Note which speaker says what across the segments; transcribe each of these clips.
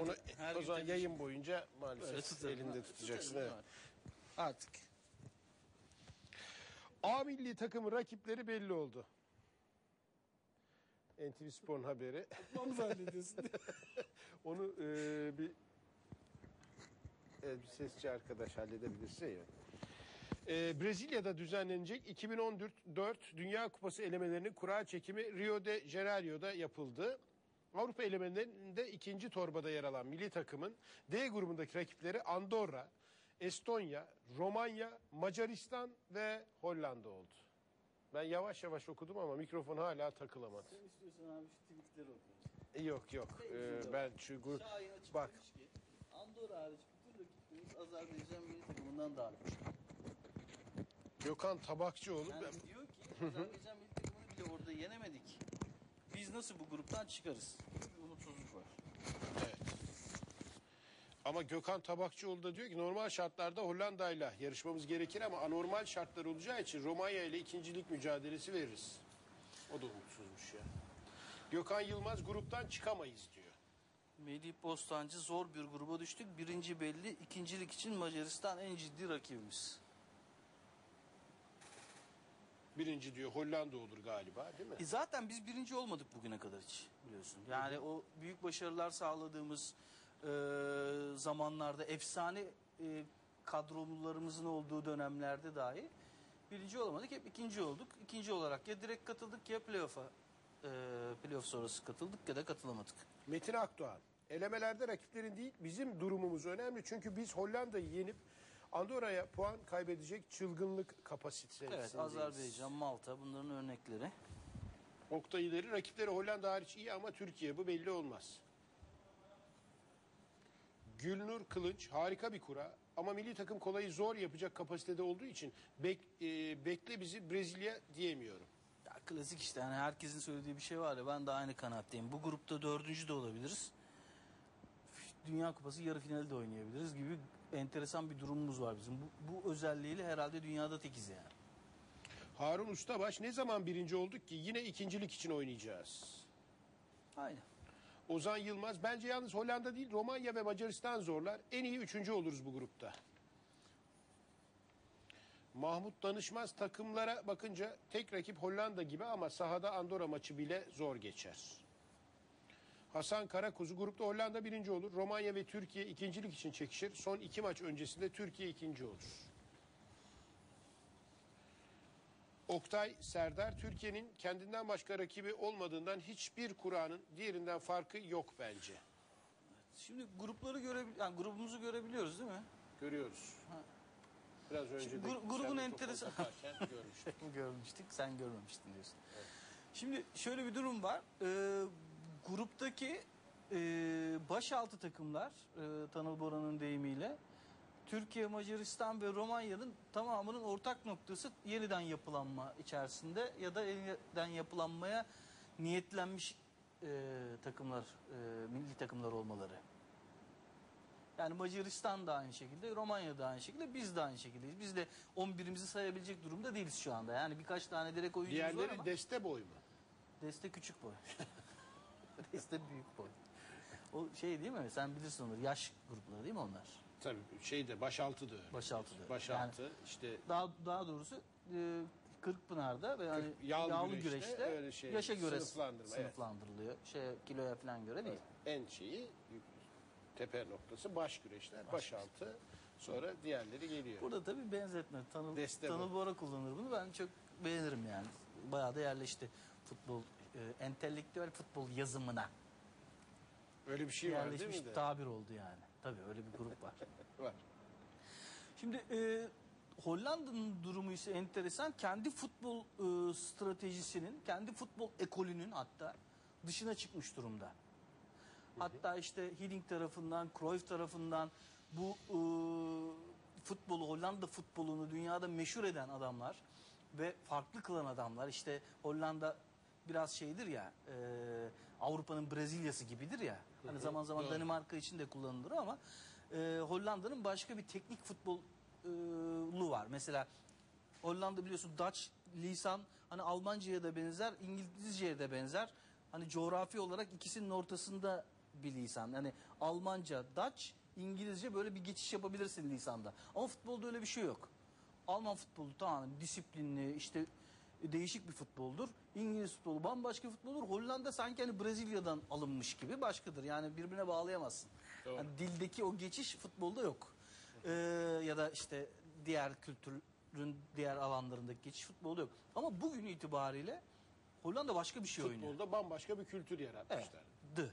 Speaker 1: Onu
Speaker 2: her
Speaker 1: o
Speaker 2: gün
Speaker 1: zaman yayın boyunca maalesef
Speaker 2: tutarım.
Speaker 1: elinde
Speaker 2: Ha,
Speaker 1: tutacaksın.
Speaker 2: tutarım,
Speaker 1: Evet.
Speaker 2: evet. Artık.
Speaker 1: A milli takımın rakipleri belli oldu. NTV Spor'un haberi.
Speaker 2: Onu zannediyorsun.
Speaker 1: Onu e, bir, evet, bir sesçi arkadaş halledebilirse ya. E, Brezilya'da düzenlenecek 2014 Dünya Kupası elemelerinin kura çekimi Rio de Janeiro'da yapıldı. Avrupa elemelerinde ikinci torbada yer alan milli takımın D grubundaki rakipleri Andorra, Estonya, Romanya, Macaristan ve Hollanda oldu. Ben yavaş yavaş okudum ama mikrofon hala takılamadı.
Speaker 2: Sen istiyorsan abi şu tweetleri oku.
Speaker 1: E, Yok yok E, ben şu grup bak
Speaker 2: ki Andorra hariç bütün rakiplerimiz Azerbaycan milli takımından daha güçlü.
Speaker 1: Gökhan Tabakçıoğlu
Speaker 2: Yani
Speaker 1: ben-
Speaker 2: diyor ki Azerbaycan milli takımını bile orada yenemedik. Biz nasıl bu gruptan çıkarız? Bir umutsuzluk var.
Speaker 1: Evet. Ama Gökhan Tabakçıoğlu da diyor ki normal şartlarda Hollanda'yla yarışmamız gerekir ama anormal şartlar olacağı için Romanya ile ikincilik mücadelesi veririz. O da umutsuzmuş ya. Gökhan Yılmaz gruptan çıkamayız diyor.
Speaker 2: Melih Bostancı zor bir gruba düştük. Birinci belli. ikincilik için Macaristan en ciddi rakibimiz.
Speaker 1: Birinci diyor Hollanda olur galiba değil mi?
Speaker 2: E zaten biz birinci olmadık bugüne kadar hiç biliyorsun. Yani o büyük başarılar sağladığımız e, zamanlarda efsane e, kadrolarımızın olduğu dönemlerde dahi birinci olamadık. Hep ikinci olduk. İkinci olarak ya direkt katıldık ya playoff'a e, playoff sonrası katıldık ya da katılamadık.
Speaker 1: Metin Akdoğan. Elemelerde rakiplerin değil bizim durumumuz önemli. Çünkü biz Hollanda'yı yenip Andorra'ya puan kaybedecek çılgınlık kapasitesindeyiz.
Speaker 2: Evet Azerbaycan, Malta bunların örnekleri.
Speaker 1: Oktay ileri rakipleri Hollanda hariç iyi ama Türkiye bu belli olmaz. Gülnur Kılınç harika bir kura ama milli takım kolayı zor yapacak kapasitede olduğu için bek, e, bekle bizi Brezilya diyemiyorum.
Speaker 2: Ya klasik işte yani herkesin söylediği bir şey var ya ben de aynı kanaatteyim. Bu grupta dördüncü de olabiliriz. Dünya Kupası yarı finali de oynayabiliriz gibi enteresan bir durumumuz var bizim. Bu, bu özelliğiyle herhalde dünyada tekiz yani.
Speaker 1: Harun Ustabaş ne zaman birinci olduk ki yine ikincilik için oynayacağız.
Speaker 2: Aynen.
Speaker 1: Ozan Yılmaz bence yalnız Hollanda değil Romanya ve Macaristan zorlar. En iyi üçüncü oluruz bu grupta. Mahmut Danışmaz takımlara bakınca tek rakip Hollanda gibi ama sahada Andorra maçı bile zor geçer. Hasan Karakuzu grupta Hollanda birinci olur. Romanya ve Türkiye ikincilik için çekişir. Son iki maç öncesinde Türkiye ikinci olur. Oktay Serdar Türkiye'nin kendinden başka rakibi olmadığından hiçbir kuranın diğerinden farkı yok bence.
Speaker 2: Şimdi grupları görebil yani grubumuzu görebiliyoruz değil mi?
Speaker 1: Görüyoruz. Biraz önce
Speaker 2: Şimdi
Speaker 1: de
Speaker 2: gru- grubun enteresan-
Speaker 1: görmüştük.
Speaker 2: Görmüştük sen görmemiştin diyorsun. Şimdi şöyle bir durum var. Ee, gruptaki e, başaltı takımlar e, Tanıl Bora'nın deyimiyle Türkiye, Macaristan ve Romanya'nın tamamının ortak noktası yeniden yapılanma içerisinde ya da yeniden yapılanmaya niyetlenmiş e, takımlar, e, milli takımlar olmaları. Yani Macaristan da aynı şekilde, Romanya da aynı şekilde, biz de aynı şekildeyiz. Biz de 11'imizi sayabilecek durumda değiliz şu anda. Yani birkaç tane direkt oyuncumuz var
Speaker 1: Diğerleri
Speaker 2: ama
Speaker 1: deste boy mu?
Speaker 2: deste küçük boy. deste büyük boy. O şey değil mi? Sen bilirsin onları. Yaş grupları değil mi onlar?
Speaker 1: Tabii şeyde başaltı da öyle.
Speaker 2: Başaltı da.
Speaker 1: Başaltı işte
Speaker 2: Daha daha doğrusu e, Kırkpınar'da ve hani
Speaker 1: yağlı
Speaker 2: yağlı,
Speaker 1: güreşte
Speaker 2: güreşte,
Speaker 1: öyle şey,
Speaker 2: yaşa göre
Speaker 1: sınıflandırma, evet.
Speaker 2: sınıflandırılıyor. Şey kiloya falan göre değil.
Speaker 1: en şeyi tepe noktası baş güreşler, başaltı sonra diğerleri geliyor.
Speaker 2: Burada tabii benzetme. Tanıl,
Speaker 1: Deste
Speaker 2: Tanıl
Speaker 1: bu.
Speaker 2: Bora kullanır bunu. Ben çok beğenirim yani. Bayağı da yerleşti futbol, e, entelektüel futbol yazımına.
Speaker 1: Öyle bir şey var değil
Speaker 2: yerleşmiş
Speaker 1: mi de?
Speaker 2: tabir oldu yani. Tabii öyle bir grup var.
Speaker 1: Var.
Speaker 2: Şimdi e, Hollanda'nın durumu ise enteresan. Kendi futbol e, stratejisinin, kendi futbol ekolünün hatta dışına çıkmış durumda. Hatta işte Hiddink tarafından, Cruyff tarafından bu e, futbolu, Hollanda futbolunu dünyada meşhur eden adamlar ve farklı kılan adamlar. İşte Hollanda biraz şeydir ya, e, Avrupa'nın Brezilya'sı gibidir ya. Hani zaman zaman
Speaker 1: doğru.
Speaker 2: Danimarka için de kullanılır ama e, Hollanda'nın başka bir teknik futbolu var. Mesela Hollanda biliyorsun Dutch lisan hani Almanca'ya da benzer, İngilizce'ye de benzer. Hani coğrafi olarak ikisinin ortasında bir lisan. Yani Almanca, Dutch, İngilizce böyle bir geçiş yapabilirsin lisanda. Ama futbolda öyle bir şey yok. Alman futbolu tamamen disiplinli, işte değişik bir futboldur. İngiliz futbolu bambaşka futboldur. Hollanda sanki hani Brezilya'dan alınmış gibi başkadır. Yani birbirine bağlayamazsın.
Speaker 1: Doğru.
Speaker 2: Yani dildeki o geçiş futbolda yok. Ee, ya da işte diğer kültürün diğer alanlarındaki geçiş futbolda yok. Ama bugün itibariyle Hollanda başka bir şey oynuyor.
Speaker 1: Futbolda bambaşka bir kültür yaratmışlar.
Speaker 2: Evet.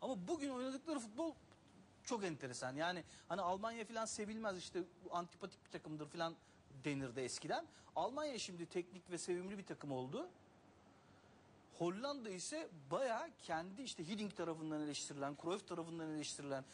Speaker 2: Ama bugün oynadıkları futbol çok enteresan. Yani hani Almanya falan sevilmez işte antipatik bir takımdır falan denirdi eskiden. Almanya şimdi teknik ve sevimli bir takım oldu. Hollanda ise bayağı kendi işte Hiddink tarafından eleştirilen, Cruyff tarafından eleştirilen,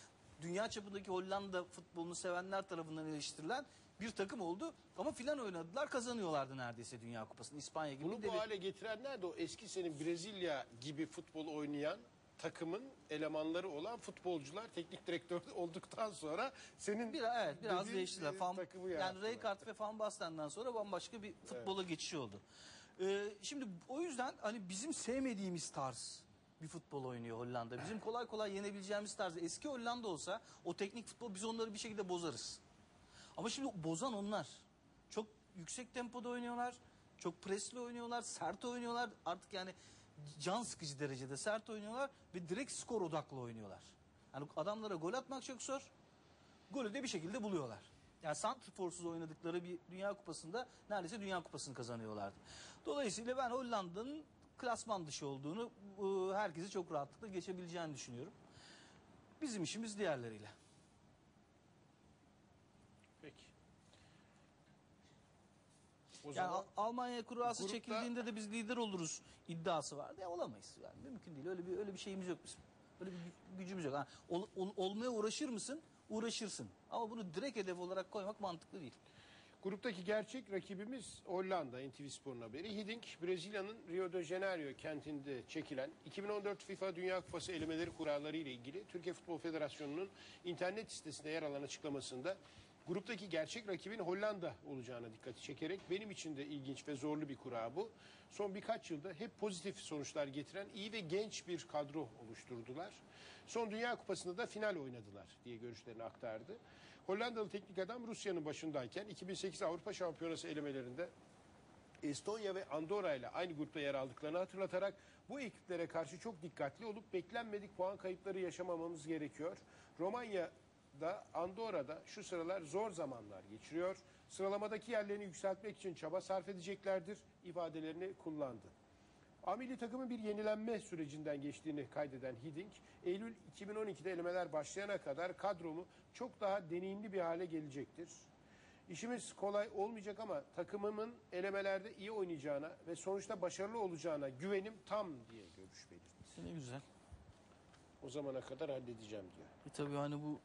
Speaker 2: dünya çapındaki Hollanda futbolunu sevenler tarafından eleştirilen bir takım oldu. Ama filan oynadılar kazanıyorlardı neredeyse Dünya Kupası'nı. İspanya gibi
Speaker 1: Bunu bu hale getirenler de o eski senin Brezilya gibi futbol oynayan takımın elemanları olan futbolcular teknik direktör olduktan sonra senin
Speaker 2: Bir, evet biraz
Speaker 1: dediğin,
Speaker 2: değiştiler.
Speaker 1: e,
Speaker 2: Fan,
Speaker 1: takımı
Speaker 2: yani. Rijkaard ve Van Basten'den sonra bambaşka bir futbola geçişi oldu. Ee, şimdi o yüzden hani bizim sevmediğimiz tarz bir futbol oynuyor Hollanda. Bizim kolay kolay yenebileceğimiz tarz. Eski Hollanda olsa o teknik futbol biz onları bir şekilde bozarız. Ama şimdi bozan onlar. Çok yüksek tempoda oynuyorlar. Çok presli oynuyorlar. Sert oynuyorlar. Artık yani can sıkıcı derecede sert oynuyorlar. Ve direkt skor odaklı oynuyorlar. Yani adamlara gol atmak çok zor. Golü de bir şekilde buluyorlar. Yani santrforsuz oynadıkları bir Dünya Kupası'nda neredeyse Dünya Kupası'nı kazanıyorlardı. Dolayısıyla ben Hollanda'nın klasman dışı olduğunu e, herkesi çok rahatlıkla geçebileceğini düşünüyorum. Bizim işimiz diğerleriyle.
Speaker 1: O
Speaker 2: Yani
Speaker 1: zaman
Speaker 2: Al- Almanya kurası
Speaker 1: grupta-
Speaker 2: çekildiğinde de biz lider oluruz iddiası vardı. Ya olamayız yani mümkün değil. Öyle bir öyle bir şeyimiz yok bizim. Öyle bir gü- gücümüz yok. Ha, ol- ol- olmaya uğraşır mısın? Uğraşırsın. Ama bunu direkt hedef olarak koymak mantıklı değil.
Speaker 1: Gruptaki gerçek rakibimiz Hollanda, NTV Spor'un haberi. Hiddink, Brezilya'nın Rio de Janeiro kentinde çekilen 2014 FIFA Dünya Kupası elemeleri kuralları ile ilgili Türkiye Futbol Federasyonu'nun internet sitesinde yer alan açıklamasında gruptaki gerçek rakibin Hollanda olacağına dikkati çekerek benim için de ilginç ve zorlu bir kura bu. Son birkaç yılda hep pozitif sonuçlar getiren iyi ve genç bir kadro oluşturdular. Son Dünya Kupası'nda da final oynadılar diye görüşlerini aktardı. Hollandalı teknik adam Rusya'nın başındayken 2008 Avrupa Şampiyonası elemelerinde Estonya ve Andorra ile aynı grupta yer aldıklarını hatırlatarak bu ekiplere karşı çok dikkatli olup beklenmedik puan kayıpları yaşamamamız gerekiyor. Romanya'da, Andorra'da şu sıralar zor zamanlar geçiriyor. Sıralamadaki yerlerini yükseltmek için çaba sarf edeceklerdir ifadelerini kullandı. A milli takımın bir yenilenme sürecinden geçtiğini kaydeden Hiddink, Eylül 2012'de elemeler başlayana kadar kadromu çok daha deneyimli bir hale gelecektir. İşimiz kolay olmayacak ama takımımın elemelerde iyi oynayacağına ve sonuçta başarılı olacağına güvenim tam diye görüş belirtti.
Speaker 2: Ne güzel.
Speaker 1: O zamana kadar halledeceğim diyor.
Speaker 2: E tabii hani bu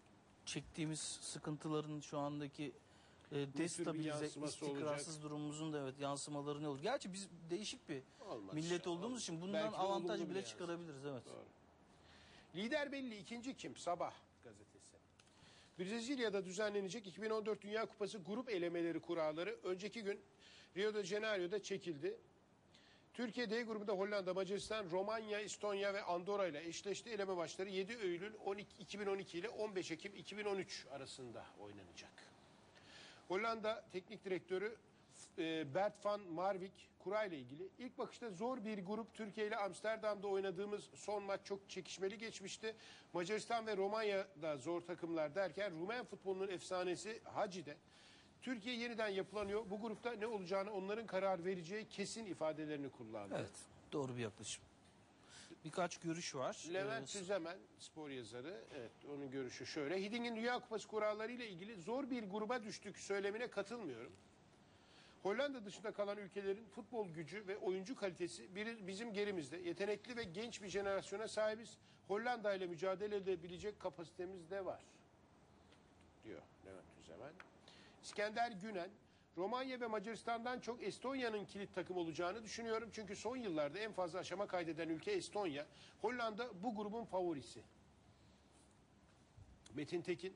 Speaker 2: çektiğimiz sıkıntıların şu andaki e, destabilize,
Speaker 1: yansıması
Speaker 2: istikrarsız durumumuzun da evet yansımaları ne olur? Gerçi biz değişik bir
Speaker 1: Olmaz
Speaker 2: millet
Speaker 1: inşallah.
Speaker 2: olduğumuz için bundan
Speaker 1: Belki
Speaker 2: avantaj bile çıkarabiliriz evet.
Speaker 1: Doğru. Lider belli. ikinci kim? Sabah gazetesi. Brezilya'da düzenlenecek 2014 Dünya Kupası grup elemeleri kuralları önceki gün Rio de Janeiro'da çekildi. Türkiye D grubunda Hollanda, Macaristan, Romanya, Estonya ve Andorra ile eşleşti. Eleme maçları 7 Eylül 12, 2012 ile 15 Ekim 2013 arasında oynanacak. Hollanda teknik direktörü e, Bert van Marwijk kura ile ilgili ilk bakışta zor bir grup Türkiye ile Amsterdam'da oynadığımız son maç çok çekişmeli geçmişti. Macaristan ve Romanya'da zor takımlar derken Rumen futbolunun efsanesi Hacı'de Türkiye yeniden yapılanıyor. Bu grupta ne olacağını onların karar vereceği kesin ifadelerini kullandı.
Speaker 2: Evet doğru bir yaklaşım. Birkaç görüş var.
Speaker 1: Levent
Speaker 2: Ee,
Speaker 1: Tüzemen spor yazarı. Evet onun görüşü şöyle. Hidding'in Dünya Kupası kuralları ile ilgili zor bir gruba düştük söylemine katılmıyorum. Hollanda dışında kalan ülkelerin futbol gücü ve oyuncu kalitesi bizim gerimizde. Yetenekli ve genç bir jenerasyona sahibiz. Hollanda ile mücadele edebilecek kapasitemiz de var. Diyor. İskender Günen, Romanya ve Macaristan'dan çok Estonya'nın kilit takım olacağını düşünüyorum. Çünkü son yıllarda en fazla aşama kaydeden ülke Estonya. Hollanda bu grubun favorisi. Metin Tekin,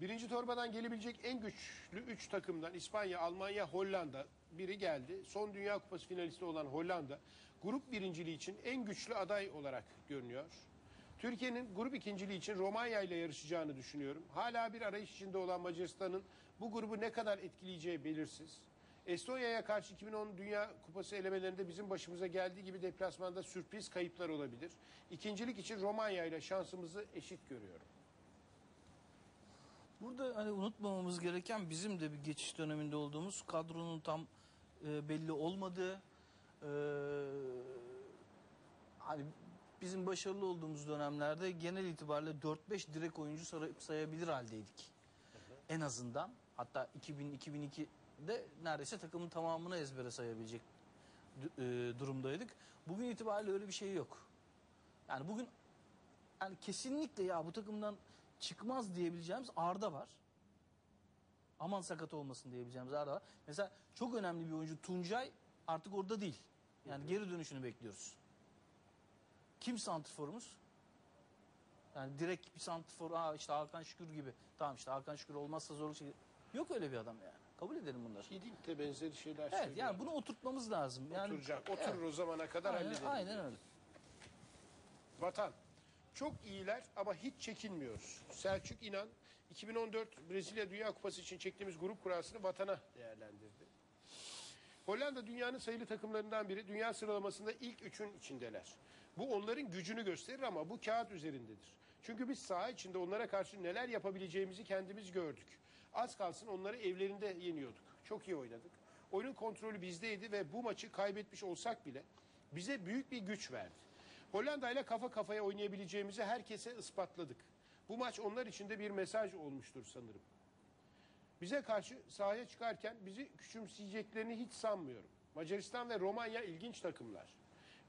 Speaker 1: birinci torbadan gelebilecek en güçlü üç takımdan İspanya, Almanya, Hollanda biri geldi. Son Dünya Kupası finalisti olan Hollanda, grup birinciliği için en güçlü aday olarak görünüyor. Türkiye'nin grup ikinciliği için Romanya ile yarışacağını düşünüyorum. Hala bir arayış içinde olan Macaristan'ın bu grubu ne kadar etkileyeceği belirsiz. Estonya'ya karşı 2010 Dünya Kupası elemelerinde bizim başımıza geldiği gibi deplasmanda sürpriz kayıplar olabilir. İkincilik için Romanya ile şansımızı eşit görüyorum.
Speaker 2: Burada hani unutmamamız gereken bizim de bir geçiş döneminde olduğumuz kadronun tam e, belli olmadığı e, hani bizim başarılı olduğumuz dönemlerde genel itibariyle 4-5 direkt oyuncu say- sayabilir haldeydik. En azından hatta 2000-2002'de neredeyse takımın tamamını ezbere sayabilecek e, durumdaydık. Bugün itibariyle öyle bir şey yok. Yani bugün yani kesinlikle ya bu takımdan çıkmaz diyebileceğimiz Arda var. Aman sakat olmasın diyebileceğimiz Arda var. Mesela çok önemli bir oyuncu Tuncay artık orada değil. Yani geri dönüşünü bekliyoruz. Kim santrforumuz? Yani direkt bir santrfor, aa işte Hakan Şükür gibi. Tamam işte Hakan Şükür olmazsa zorluk şey. Yok öyle bir adam yani. Kabul edelim bunları.
Speaker 1: Hiddink de benzeri şeyler
Speaker 2: Evet
Speaker 1: söylüyor.
Speaker 2: yani bunu oturtmamız lazım. Yani,
Speaker 1: Oturacak. Oturur
Speaker 2: Evet,
Speaker 1: o zamana kadar
Speaker 2: aynen,
Speaker 1: halledelim.
Speaker 2: aynen öyle.
Speaker 1: Vatan. Çok iyiler ama hiç çekinmiyoruz. Selçuk İnan 2014 Brezilya Dünya Kupası için çektiğimiz grup kurasını vatana değerlendirdi. Hollanda dünyanın sayılı takımlarından biri. Dünya sıralamasında ilk üçün içindeler. Bu onların gücünü gösterir ama bu kağıt üzerindedir. Çünkü biz saha içinde onlara karşı neler yapabileceğimizi kendimiz gördük. Az kalsın onları evlerinde yeniyorduk. Çok iyi oynadık. Oyunun kontrolü bizdeydi ve bu maçı kaybetmiş olsak bile bize büyük bir güç verdi. Hollanda ile kafa kafaya oynayabileceğimizi herkese ispatladık. Bu maç onlar için de bir mesaj olmuştur sanırım. Bize karşı sahaya çıkarken bizi küçümseyeceklerini hiç sanmıyorum. Macaristan ve Romanya ilginç takımlar.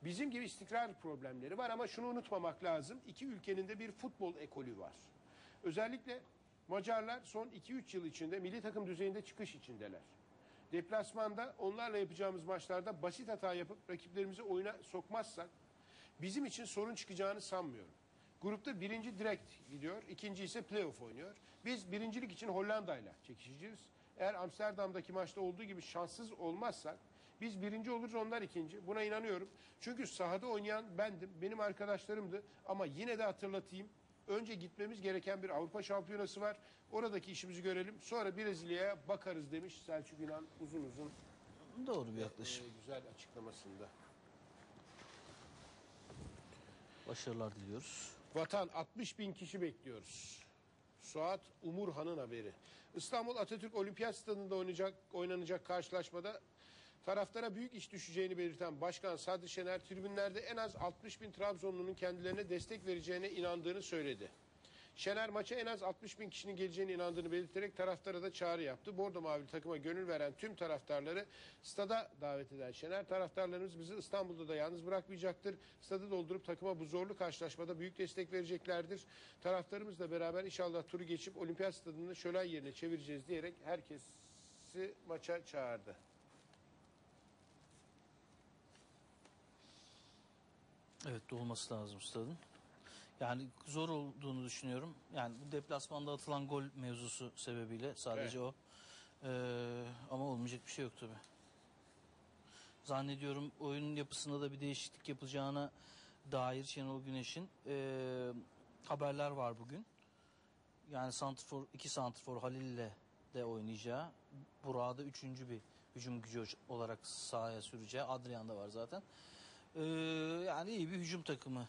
Speaker 1: Bizim gibi istikrar problemleri var ama şunu unutmamak lazım. İki ülkenin de bir futbol ekolü var. Özellikle Macarlar son 2-3 yıl içinde milli takım düzeyinde çıkış içindeler. Deplasmanda onlarla yapacağımız maçlarda basit hata yapıp rakiplerimizi oyuna sokmazsak bizim için sorun çıkacağını sanmıyorum. Grupta birinci direkt gidiyor, ikinci ise playoff oynuyor. Biz birincilik için Hollanda'yla çekişeceğiz. Eğer Amsterdam'daki maçta olduğu gibi şanssız olmazsak biz birinci oluruz onlar ikinci. Buna inanıyorum. Çünkü sahada oynayan bendim, benim arkadaşlarımdı. Ama yine de hatırlatayım. Önce gitmemiz gereken bir Avrupa Şampiyonası var. Oradaki işimizi görelim. Sonra Brezilya'ya bakarız demiş Selçuk İnan uzun uzun
Speaker 2: Doğru bir yaklaşım.
Speaker 1: e, güzel açıklamasında.
Speaker 2: Başarılar diliyoruz.
Speaker 1: Vatan 60 bin kişi bekliyoruz. Suat Umurhan'ın haberi. İstanbul Atatürk Olimpiyat Stadında oynayacak, oynanacak karşılaşmada taraftara büyük iş düşeceğini belirten Başkan Sadri Şener tribünlerde en az 60 bin Trabzonlu'nun kendilerine destek vereceğine inandığını söyledi. Şener maça en az 60 bin kişinin geleceğine inandığını belirterek taraftara da çağrı yaptı. Bordo Mavili takıma gönül veren tüm taraftarları stada davet eden Şener taraftarlarımız bizi İstanbul'da da yalnız bırakmayacaktır. Stadı doldurup takıma bu zorlu karşılaşmada büyük destek vereceklerdir. Taraftarımızla beraber inşallah turu geçip olimpiyat stadını şölen yerine çevireceğiz diyerek herkesi maça çağırdı.
Speaker 2: Evet dolması lazım stadın. Yani zor olduğunu düşünüyorum. Yani bu deplasmanda atılan gol mevzusu sebebiyle sadece o. Ee, ama olmayacak bir şey yok tabi. Zannediyorum oyunun yapısında da bir değişiklik yapılacağına dair Şenol Güneş'in ee, haberler var bugün. Yani santrfor, iki santrfor Halil ile de oynayacağı. Burak'ı da üçüncü bir hücum gücü olarak sahaya süreceği. Adrian da var zaten. Ee, yani iyi bir hücum takımı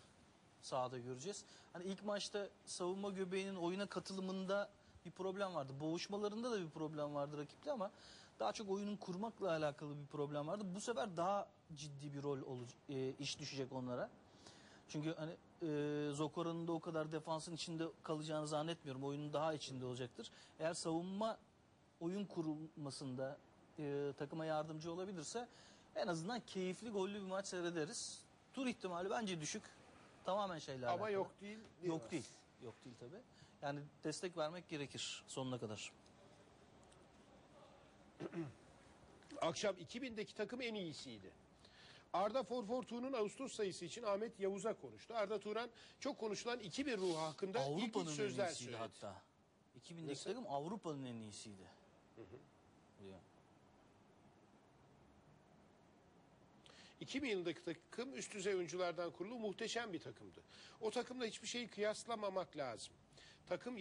Speaker 2: sahada göreceğiz. Hani ilk maçta savunma göbeğinin oyuna katılımında bir problem vardı. Boğuşmalarında da bir problem vardı rakiple ama daha çok oyunun kurmakla alakalı bir problem vardı. Bu sefer daha ciddi bir rol olacak, iş düşecek onlara. Çünkü hani e, Zokora'nın da o kadar defansın içinde kalacağını zannetmiyorum. Oyunun daha içinde olacaktır. Eğer savunma oyun kurulmasında e, takıma yardımcı olabilirse en azından keyifli gollü bir maç seyrederiz. Tur ihtimali bence düşük. Tamamen şeyle
Speaker 1: Ama yok değil.
Speaker 2: Yok değil. Yok değil tabi. Yani destek vermek gerekir sonuna kadar.
Speaker 1: Akşam 2000'deki takım en iyisiydi. Arda Forfortu'nun Ağustos sayısı için Ahmet Yavuz'a konuştu. Arda Turan çok konuşulan 2000 ruhu hakkında ilk
Speaker 2: Avrupa'nın en
Speaker 1: sözler
Speaker 2: iyisiydi
Speaker 1: söyledi.
Speaker 2: hatta. 2000'deki
Speaker 1: Nasıl?
Speaker 2: takım Avrupa'nın en iyisiydi. Diyor.
Speaker 1: 2000 yılındaki takım üst düzey oyunculardan kurulu muhteşem bir takımdı. O takımla hiçbir şeyi kıyaslamamak lazım. Takım